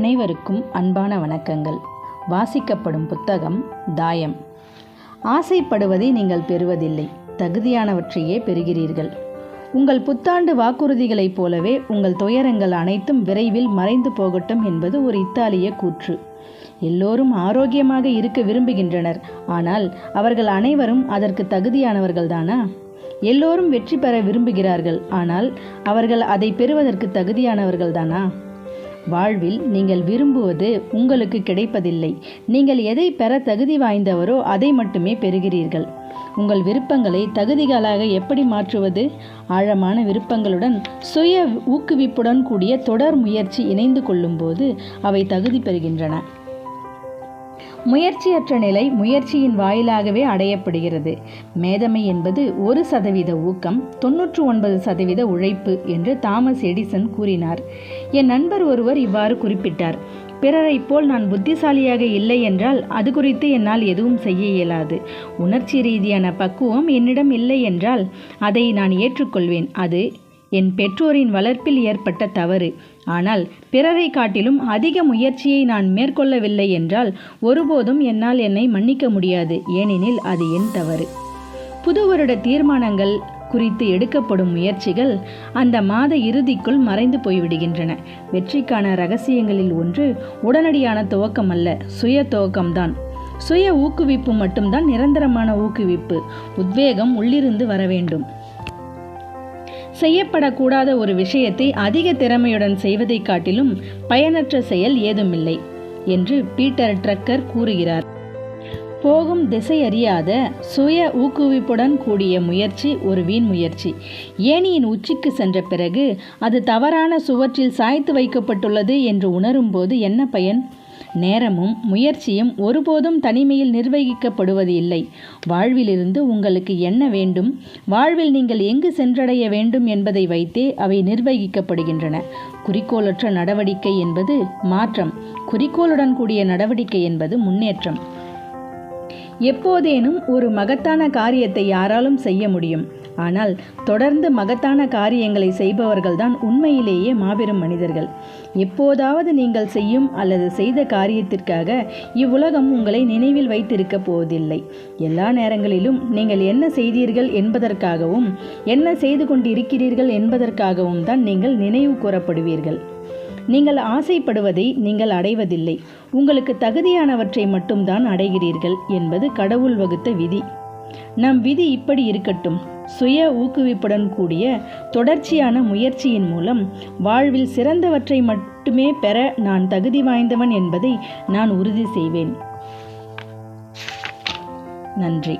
அனைவருக்கும் அன்பான வணக்கங்கள். வாசிக்கப்படும் புத்தகம் தாயம். ஆசைப்படுவதை நீங்கள் பெறுவதில்லை. தகுதியானவற்றையே பெறுகிறீர்கள். உங்கள் புத்தாண்டு வாக்குறுதிகளைப் போலவே உங்கள் துயரங்கள் அனைத்தும் விரைவில் மறைந்து போகட்டும் என்பது ஒரு இத்தாலிய கூற்று. எல்லோரும் ஆரோக்கியமாக இருக்க விரும்புகின்றனர். ஆனால் அவர்கள் அனைவரும் அதற்கு தகுதியானவர்கள்தானா? எல்லோரும் வெற்றி பெற விரும்புகிறார்கள். ஆனால் அவர்கள் அதை பெறுவதற்கு தகுதியானவர்கள்தானா? வாழ்வில் நீங்கள் விரும்புவது உங்களுக்கு கிடைப்பதில்லை. நீங்கள் எதை பெற தகுதி வாய்ந்தவரோ அதை மட்டுமே பெறுகிறீர்கள். உங்கள் விருப்பங்களை தகுதிகளாக எப்படி மாற்றுவது? ஆழமான விருப்பங்களுடன் சுய ஊக்குவிப்புடன் கூடிய தொடர் முயற்சி இணைந்து கொள்ளும்போது அவை தகுதி பெறுகின்றன. முயற்சியற்ற நிலை முயற்சியின் வாயிலாகவே அடையப்படுகிறது. மேதமை என்பது ஒரு சதவீத ஊக்கம் தொன்னூற்று ஒன்பது சதவீத உழைப்பு என்று தாமஸ் எடிசன் கூறினார். என் நண்பர் ஒருவர் இவ்வாறு குறிப்பிட்டார் பிறரைப் போல் நான் புத்திசாலியாக இல்லை என்றால் அது குறித்து என்னால் எதுவும் செய்ய இயலாது. உணர்ச்சி ரீதியான பக்குவம் என்னிடம் இல்லை என்றால் அதை நான் ஏற்றுக்கொள்வேன். அது என் பெற்றோரின் வளர்ப்பில் ஏற்பட்ட தவறு. ஆனால் பிறரை காட்டிலும் அதிக முயற்சியை நான் மேற்கொள்ளவில்லை என்றால் ஒருபோதும் என்னால் என்னை மன்னிக்க முடியாது. ஏனெனில் அது என் தவறு. புது வருட தீர்மானங்கள் குறித்து எடுக்கப்படும் முயற்சிகள் அந்த மாத இறுதிக்குள் மறைந்து போய்விடுகின்றன. வெற்றிக்கான ரகசியங்களில் ஒன்று உடனடியான துவக்கம் அல்ல சுய துவக்கம்தான். சுய ஊக்குவிப்பு மட்டும்தான் நிரந்தரமான ஊக்குவிப்பு. உத்வேகம் உள்ளிருந்து வர வேண்டும் செய்யப்படக்கூடாத ஒரு விஷயத்தை அதிக திறமையுடன் செய்வதைக் காட்டிலும் பயனற்ற செயல் ஏதுமில்லை என்று பீட்டர் ட்ரக்கர் கூறுகிறார். போகும் திசை அறியாத சுய ஊக்குவிப்புடன் கூடிய முயற்சி ஒரு வீண் முயற்சி. ஏணியின் உச்சிக்கு சென்ற பிறகு அது தவறான சுவற்றில் சாய்த்து வைக்கப்பட்டுள்ளது என்று உணரும்போது என்ன பயன்? நேரமும் முயற்சியும் ஒருபோதும் தனிமையில் நிர்வகிக்கப்படுவது இல்லை. வாழ்விலிருந்து உங்களுக்கு என்ன வேண்டும்? வாழ்வில் நீங்கள் எங்கு சென்றடைய வேண்டும் என்பதை வைத்தே அவை நிர்வகிக்கப்படுகின்றன. குறிக்கோளற்ற நடவடிக்கை என்பது மாற்றம். குறிக்கோளுடன் கூடிய நடவடிக்கை என்பது முன்னேற்றம். எப்போதேனும் ஒரு மகத்தான காரியத்தை யாராலும் செய்ய முடியும். ஆனால் தொடர்ந்து மகத்தான காரியங்களை செய்பவர்கள்தான் உண்மையிலேயே மாபெரும் மனிதர்கள். எப்போதாவது நீங்கள் செய்யும் அல்லது செய்த காரியத்திற்காக இவ்வுலகம் உங்களை நினைவில் வைத்திருக்க போவதில்லை. எல்லா நேரங்களிலும் நீங்கள் என்ன செய்தீர்கள் என்பதற்காகவும் என்ன செய்து கொண்டிருக்கிறீர்கள் என்பதற்காகவும் தான் நீங்கள் நினைவு கூறப்படுவீர்கள். நீங்கள் ஆசைப்படுவதை நீங்கள் அடைவதில்லை. உங்களுக்கு தகுதியானவற்றை மட்டும்தான் அடைகிறீர்கள் என்பது கடவுள் வகுத்த விதி. நம் விதி இப்படி இருக்கட்டும். சுய ஊக்குவிப்புடன் கூடிய தொடர்ச்சியான முயற்சியின் மூலம் வாழ்வில் சிறந்தவற்றை மட்டுமே பெற நான் தகுதி வாய்ந்தவன் என்பதை நான் உறுதி செய்வேன். நன்றி.